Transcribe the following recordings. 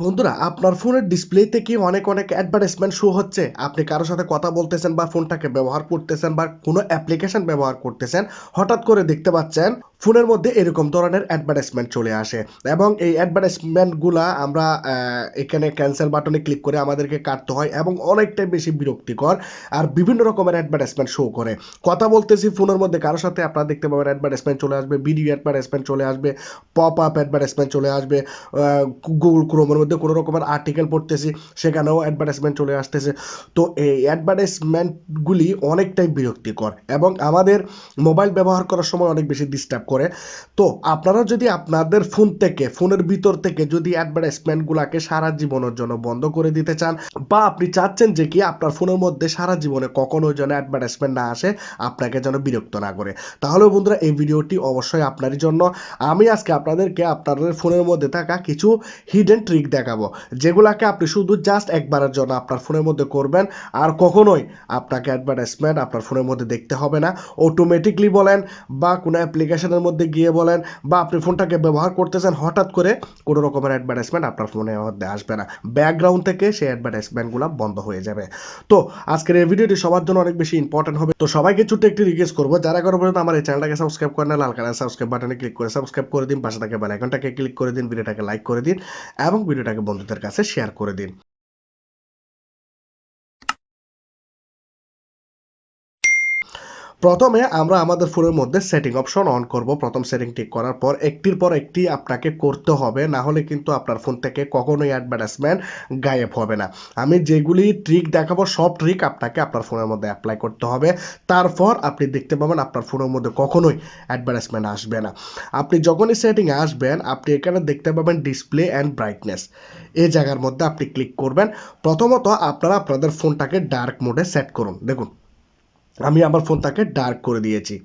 বন্ধুরা, আপনার ফোনের ডিসপ্লেতে কি অনেক অনেক অ্যাডভার্টাইজমেন্ট শো হচ্ছে? আপনি কারোর সাথে কথা বলতেছেন বা ফোনটাকে ব্যবহার করতেছেন বা কোনো অ্যাপ্লিকেশন ব্যবহার করতেছেন, হঠাৎ করে দেখতে পাচ্ছেন ফোনের মধ্যে এরকম ধরনের অ্যাডভার্টাইজমেন্ট চলে আসে। এবং এই অ্যাডভার্টাইজমেন্টগুলা আমরা এখানে ক্যান্সেল বাটনে ক্লিক করে আমাদেরকে কাটতে হয় এবং অনেকটাই বেশি বিরক্তিকর আর বিভিন্ন রকমের অ্যাডভার্টাইজমেন্ট শো করে। কথা বলতেছি ফোনের মধ্যে কারোর সাথে আপনারা দেখতে পাবেন অ্যাডভার্টাইজমেন্ট চলে আসবে ভিডিও অ্যাডভার্টাইজমেন্ট চলে আসবে পপ আপ অ্যাডভার্টাইজমেন্ট চলে আসবে গুগল ক্রোমের মধ্যে কোনো রকমের আর্টিকেল পড়তেছি, সেখানেও অ্যাডভার্টাইজমেন্ট চলে আসতেছে। তো এই অ্যাডভার্টাইজমেন্টগুলি অনেকটাই বিরক্তিকর এবং আমাদের মোবাইল ব্যবহার করার সময় অনেক বেশি ডিস্টার্ব করে। তো আপনারা যদি আপনাদের ফোন থেকে ফোনের ভিতর থেকে যদি অ্যাডভার্টাইজমেন্টগুলোকে সারা জীবনের জন্য বন্ধ করে দিতে চান, বা আপনি চাচ্ছেন যে কি আপনার ফোনের মধ্যে সারা জীবনে কখনো যেন অ্যাডভার্টাইজমেন্ট না আসে, আপনাকে যেন বিরক্ত না করে। তাহলে বন্ধুরা, এই ভিডিওটি অবশ্যই আপনারই জন্য। আমি আজকে আপনাদেরকে আপনাদের ফোনের মধ্যে থাকা কিছু হিডেন ট্রিক দেখাবো। যেগুলাকে আপনি শুধু জাস্ট একবারের জন্য আপনার ফোনের মধ্যে করবেন, আর কখনোই আপনাকে অ্যাডভার্টাইজমেন্ট আপনার ফোনের মধ্যে দেখতে হবে না। অটোমেটিকলি বলেন বা কোনো অ্যাপ্লিকেশনের মধ্যে গিয়ে বলেন বা আপনি ফোনটাকে ব্যবহার করতেছেন, হঠাৎ করে কোনো রকমের অ্যাডভার্টাইজমেন্ট আপনার ফোনের মধ্যে আসবে না। ব্যাকগ্রাউন্ড থেকে সেই অ্যাডভার্টাইজমেন্টগুলো বন্ধ হয়ে যাবে। তো আজকের এই ভিডিওটি সবার জন্য অনেক বেশি ইম্পর্টেন্ট হবে। তো সবাইকে ছোট্ট একটি রিকোয়েস্ট করব, যারা করো পর্যন্ত আমার এই চ্যানেলটাকে সাবস্ক্রাইব করেন না লাল কালার সাবস্ক্রাইব বাটনে ক্লিক করে সাবস্ক্রাইব করে দিন, পাশে থাকা বেল আইকনটাকে ক্লিক করে দিন, ভিডিওটাকে লাইক করে দিন, এবং ভিডিওটাকে বন্ধুদের কাছে শেয়ার করে দিন। প্রথমে আমরা আমাদের ফোনের মধ্যে সেটিং অপশন অন করব। প্রথম সেটিং সেটিংটি করার পর একটির পর একটি আপনাকে করতে হবে, না হলে কিন্তু আপনার ফোন থেকে কখনোই অ্যাডভার্টাইজমেন্ট গায়েব হবে না। আমি যেগুলি ট্রিক দেখাবো, সব ট্রিক আপনাকে আপনার ফোনের মধ্যে অ্যাপ্লাই করতে হবে। তারপর আপনি দেখতে পাবেন আপনার ফোনের মধ্যে কখনোই অ্যাডভার্টাইজমেন্ট আসবে না। আপনি যখনই সেটিংয়ে আসবেন, আপনি এখানে দেখতে পাবেন ডিসপ্লে অ্যান্ড ব্রাইটনেস এই জায়গার মধ্যে আপনি ক্লিক করবেন। প্রথমত আপনারা আপনাদের ফোনটাকে ডার্ক মোডে সেট করুন। দেখুন আমি আমার ফোনটাকে ডার্ক করে দিয়েছি।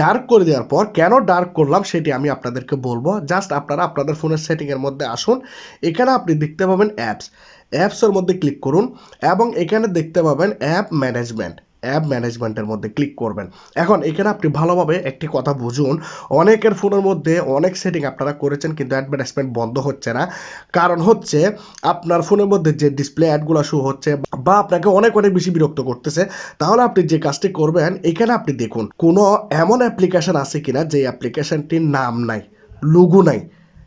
ডার্ক করে দেওয়ার পর কেন ডার্ক করলাম সেটি আমি আপনাদেরকে বলব। জাস্ট আপনারা আপনাদের ফোনের সেটিংয়ের মধ্যে আসুন। এখানে আপনি দেখতে পাবেন অ্যাপস অ্যাপসের মধ্যে ক্লিক করুন এবং এখানে দেখতে পাবেন অ্যাপ ম্যানেজমেন্ট অ্যাপ ম্যানেজমেন্টের মধ্যে ক্লিক করবেন। এখন এখানে আপনি ভালোভাবে একটি কথা বুঝুন। অনেকের ফোনের মধ্যে অনেক সেটিং আপনারা করেছেন, কিন্তু অ্যাডভার্টাইজমেন্ট বন্ধ হচ্ছে না। কারণ হচ্ছে, আপনার ফোনের মধ্যে যে ডিসপ্লে অ্যাডগুলো শো হচ্ছে বা আপনাকে অনেক অনেক বেশি বিরক্ত করতেছে, তাহলে আপনি যে কাজটি করবেন, এখানে আপনি দেখুন, কোনো এমন অ্যাপ্লিকেশন আছে কিনা যে অ্যাপ্লিকেশনটির নাম নাই লুগু নাই,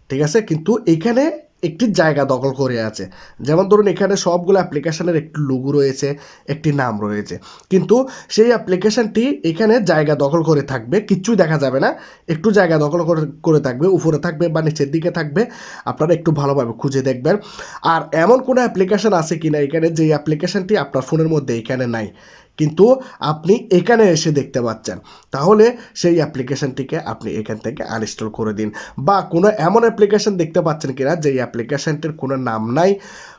ঠিক আছে? কিন্তু এখানে একটি জায়গা দখল করে আছে। যেমন ধরুন, এখানে সবগুলো অ্যাপ্লিকেশনের একটি লুগু রয়েছে, একটি নাম রয়েছে। কিন্তু সেই অ্যাপ্লিকেশনটি এখানে জায়গা দখল করে থাকবে, কিচ্ছুই দেখা যাবে না। একটু জায়গা দখল করে থাকবে, উপরে থাকবে বা নিচের দিকে থাকবে। আপনারা একটু ভালোভাবে খুঁজে দেখবেন। আর এমন কোনো অ্যাপ্লিকেশন আছে কিনা? এখানে যে অ্যাপ্লিকেশনটি আপনার ফোনের মধ্যে এখানে নাই। কিন্তু আপনি এখানে এসে দেখতে পাচ্ছেন। তাহলে সেই অ্যাপ্লিকেশানটিকে আপনি এখান থেকে আনইনস্টল করে দিন। বা কোনো এমন অ্যাপ্লিকেশান দেখতে পাচ্ছেন কিনা যে অ্যাপ্লিকেশানটির কোনো নাম নাই,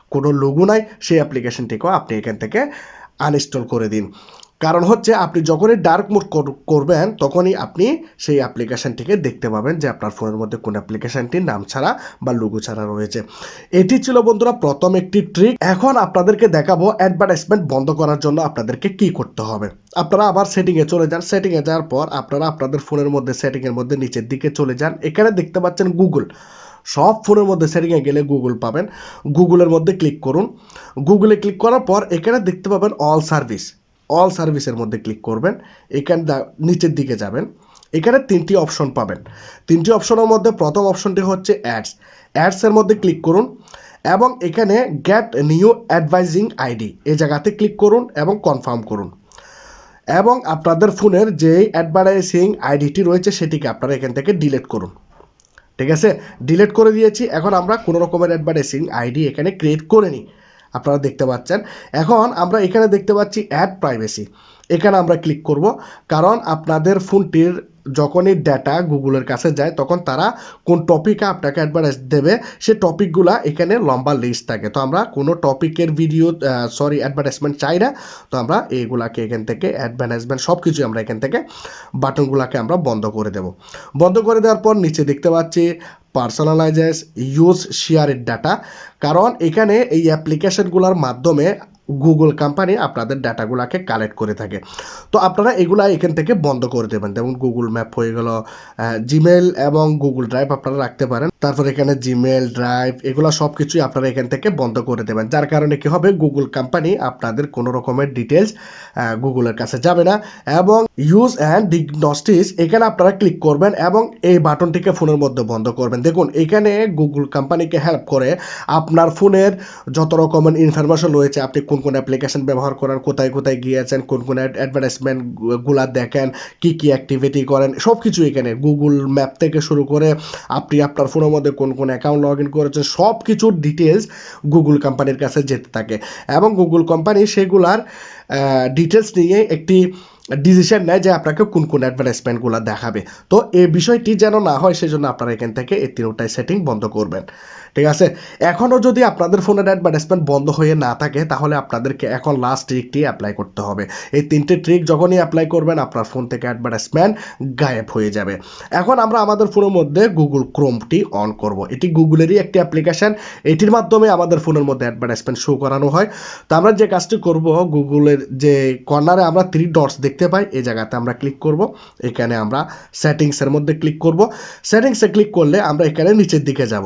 কোনো লোগো নাই, সেই অ্যাপ্লিকেশানটিকেও আপনি এখান থেকে আনইনস্টল করে দিন। কারণ হচ্ছে আপনি যখনই ডার্ক মোড করবেন, তখনই আপনি সেই অ্যাপ্লিকেশনটিকে দেখতে পাবেন যে আপনার ফোনের মধ্যে কোন অ্যাপ্লিকেশনটির নাম ছাড়া বা লোগো ছাড়া রয়েছে। এটি ছিল বন্ধুরা প্রথম একটি ট্রিক এখন আপনাদেরকে দেখাবো অ্যাডভার্টাইজমেন্ট বন্ধ করার জন্য আপনাদেরকে কি করতে হবে। আপনারা আবার সেটিংয়ে চলে যান। সেটিংয়ে যাওয়ার পর আপনারা আপনাদের ফোনের মধ্যে সেটিংয়ের মধ্যে নিচের দিকে চলে যান। এখানে দেখতে পাচ্ছেন গুগল সব ফোনের মধ্যে সেটিংয়ে গেলে গুগল পাবেন। গুগলের মধ্যে ক্লিক করুন। গুগলে ক্লিক করার পর এখানে দেখতে পাবেন অল সার্ভিস অল সার্ভিসের মধ্যে ক্লিক করবেন, এখানে নিচের দিকে যাবেন, এখানে তিনটি অপশন পাবেন। তিনটি অপশনের মধ্যে প্রথম অপশনটি হচ্ছে অ্যাডস অ্যাডসের মধ্যে ক্লিক করুন এবং এখানে গেট নিউ অ্যাডভাইজিং আইডি এই জায়গাতে ক্লিক করুন এবং কনফার্ম করুন। এবং আপনাদের ফোনের যেই অ্যাডভার্টাইজিং আইডিটি রয়েছে, সেটিকে আপনারা এখান থেকে ডিলিট করুন। ঠিক আছে? ডিলিট করে দিয়েছি। এখন আমরা কোনো রকমের অ্যাডভার্টাইজিং আইডি এখানে ক্রিয়েট করে নিই আপনারা দেখতে পাচ্ছেন। এখন আমরা এখানে দেখতে পাচ্ছি অ্যাড প্রাইভেসি এখানে আমরা ক্লিক করব, কারণ আপনাদের ফোনটির যখনই ডেটা গুগলের কাছে যায়, তখন তারা কোন টপিকে আপনাকে অ্যাডভার্টাইজ দেবে, সে টপিকগুলা এখানে লম্বা লিস্ট থাকে। তো আমরা কোনো টপিকের ভিডিও সরি অ্যাডভার্টাইজমেন্ট চাই না। তো আমরা এইগুলাকে এখান থেকে অ্যাডভার্টাইজমেন্ট সব কিছু আমরা এখান থেকে বাটনগুলোকে আমরা বন্ধ করে দেব। বন্ধ করে দেওয়ার পর নিচে দেখতে পাচ্ছি পার্সোনালাইজেস ইউজ শেয়ারের ডাটা কারণ এখানে এই অ্যাপ্লিকেশনগুলোর মাধ্যমে গুগল কোম্পানি আপনাদের ডাটাগুলোকে কালেক্ট করে থাকে। তো আপনারা এগুলা এখান থেকে বন্ধ করে দেবেন। যেমন গুগল ম্যাপ হয়ে গেল জিমেল এবং গুগল ড্রাইভ আপনারা রাখতে পারেন। তারপর এখানে জিমেল ড্রাইভ এগুলো সব কিছুই আপনারা এখান থেকে বন্ধ করে দেবেন। যার কারণে কি হবে? গুগল কোম্পানি আপনাদের কোনো রকমের ডিটেলস গুগলের কাছে যাবে না এবং ইউজ অ্যান্ড ডিগনস্টিস এখানে আপনারা ক্লিক করবেন এবং এই বাটনটিকে ফোনের মধ্যে বন্ধ করবেন। দেখুন, এখানে গুগল কোম্পানিকে হেল্প করে আপনার ফোনের যত রকমের ইনফরমেশন রয়েছে, আপনি কোন কোন অ্যাপ্লিকেশন ব্যবহার করেন, কোথায় কোথায় গিয়েছেন, কোন কোন অ্যাডভার্টাইজমেন্টগুলা দেখেন, কি কি অ্যাক্টিভিটি করেন সব কিছু এখানে গুগল ম্যাপ থেকে শুরু করে আপনি আপনার ফোনের মধ্যে কোন কোন অ্যাকাউন্ট লগ ইন করেছে সব কিছুর ডিটেলস গুগল কোম্পানির কাছে যেতে থাকে। এবং গুগল কোম্পানি সেগুলার ডিটেলস নিয়ে একটি ডিসিশন নেয় যে আপনাকে কোন কোন অ্যাডভার্টাইজমেন্টগুলো দেখাবে। তো এই বিষয়টি যেন না হয়, সেজন্য আপনারা এখান থেকে এই তিনটাই সেটিং বন্ধ করবেন। ঠিক আছে? এখনও যদি আপনাদের ফোনের অ্যাডভার্টাইজমেন্ট বন্ধ হয়ে না থাকে, তাহলে আপনাদেরকে এখন লাস্ট ট্রিকটি অ্যাপ্লাই করতে হবে। এই তিনটে ট্রিক যখনই অ্যাপ্লাই করবেন, আপনার ফোন থেকে অ্যাডভার্টাইজমেন্ট গায়েব হয়ে যাবে। এখন আমরা আমাদের ফোনের মধ্যে গুগল ক্রোমটি অন করব। এটি গুগলেরই একটি অ্যাপ্লিকেশন এটির মাধ্যমে আমাদের ফোনের মধ্যে অ্যাডভার্টাইজমেন্ট শো করানো হয়। তো আমরা যে কাজটি করব গুগলের যে কর্নারে আমরা থ্রি ডটস দেখতে পাই, এই জায়গাতে আমরা ক্লিক করব। এখানে আমরা সেটিংসের মধ্যে ক্লিক করব। সেটিংসে ক্লিক করলে আমরা এখানে নিচের দিকে যাব।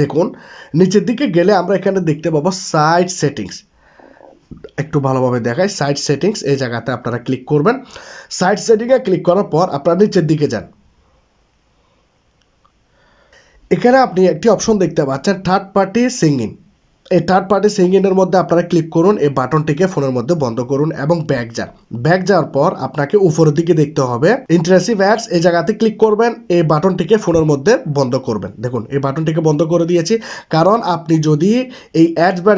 দেখুন, নিচের দিকে গেলে আমরা এখানে দেখতে পাবো সাইড সেটিংস একটু ভালোভাবে দেখাই সাইড সেটিংস এই জায়গাতে আপনারা ক্লিক করবেন। সাইট সেটিংয়ে ক্লিক করার পর আপনারা নিচের দিকে যান। এখানে আপনি একটি অপশন দেখতে পাচ্ছেন থার্ড পার্টি সিঙ্গিং এই থার্ড পার্টি সিঙ্গিংয়ের মধ্যে আপনারা ক্লিক করুন, এই বাটনটিকে ফোনের মধ্যে বন্ধ করুন এবং ব্যাক যান। ব্যাক যাওয়ার পর আপনাকে উপরের দিকে দেখতে হবে। ইন্টারেসিভ অ্যাডস এই জায়গাতে ক্লিক করবেন, এই বাটনটিকে ফোনের মধ্যে বন্ধ করবেন। দেখুন, এই বাটনটিকে বন্ধ করে দিয়েছি, কারণ আপনি যদি এই অ্যাডস বা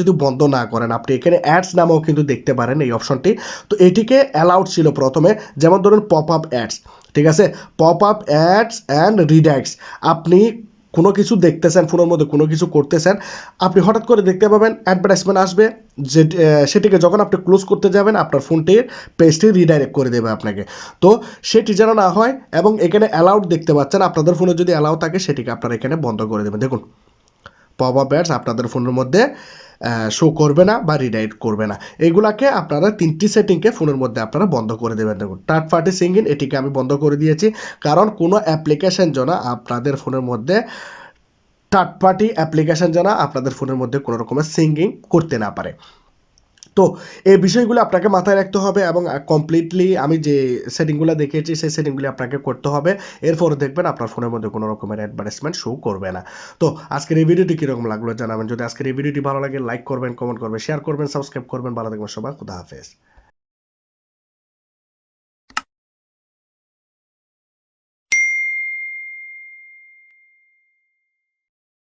যদি বন্ধ না করেন, আপনি এখানে অ্যাডস নামেও কিন্তু দেখতে পারেন এই অপশনটি তো এটিকে অ্যালাউড ছিল প্রথমে, যেমন ধরুন পপ আপ অ্যাডস ঠিক আছে? পপ আপ অ্যাডস অ্যান্ড রিডাক্স আপনি কোনো কিছু দেখতেছেন, ফোনের মধ্যে কোনো কিছু করতেছেন, আপনি হঠাৎ করে দেখতে পাবেন অ্যাডভার্টাইজমেন্ট আসবে, যে সেটিকে যখন আপনি ক্লোজ করতে যাবেন, আপনার ফোনটির পেজটি রিডাইরেক্ট করে দেবে আপনাকে। তো সেটি যেন না হয় এবং এখানে অ্যালাউড দেখতে পাচ্ছেন, আপনাদের ফোনে যদি অ্যালাউ থাকে, সেটিকে আপনারা এখানে বন্ধ করে দেবেন। দেখুন পপ আপ অ্যাডস আপনাদের ফোনের মধ্যে শো করবে না বা রিডাইট করবে না। এগুলাকে আপনারা তিনটি সেটিংকে ফোনের মধ্যে আপনারা বন্ধ করে দেবেন। দেখুন থার্ড পার্টি সিঙ্গিন এটিকে আমি বন্ধ করে দিয়েছি। কারণ কোনো অ্যাপ্লিকেশান যেন আপনাদের ফোনের মধ্যে থার্ড পার্টি অ্যাপ্লিকেশান যেন আপনাদের ফোনের মধ্যে কোনো রকমের সিঙ্গিং করতে না পারে। তো এই বিষয়গুলো আপনাকে মাথায় রাখতে হবে এবং কমপ্লিটলি আমি যে সেটিংগুলো দেখিয়েছি, সেই সেটিংগুলি আপনাকে করতে হবে। এরপরে দেখবেন আপনার ফোনের মধ্যে কোনো রকমের অ্যাডভার্টাইজমেন্ট শো করবে না। তো আজকের এই ভিডিওটি কীরকম লাগল জানাবেন। যদি আজকের এই ভিডিওটি ভালো লাগে লাইক করবেন কমেন্ট করবেন শেয়ার করবেন সাবস্ক্রাইব করবেন। ভালো থাকবেন সবাই, খুদা হাফেজ।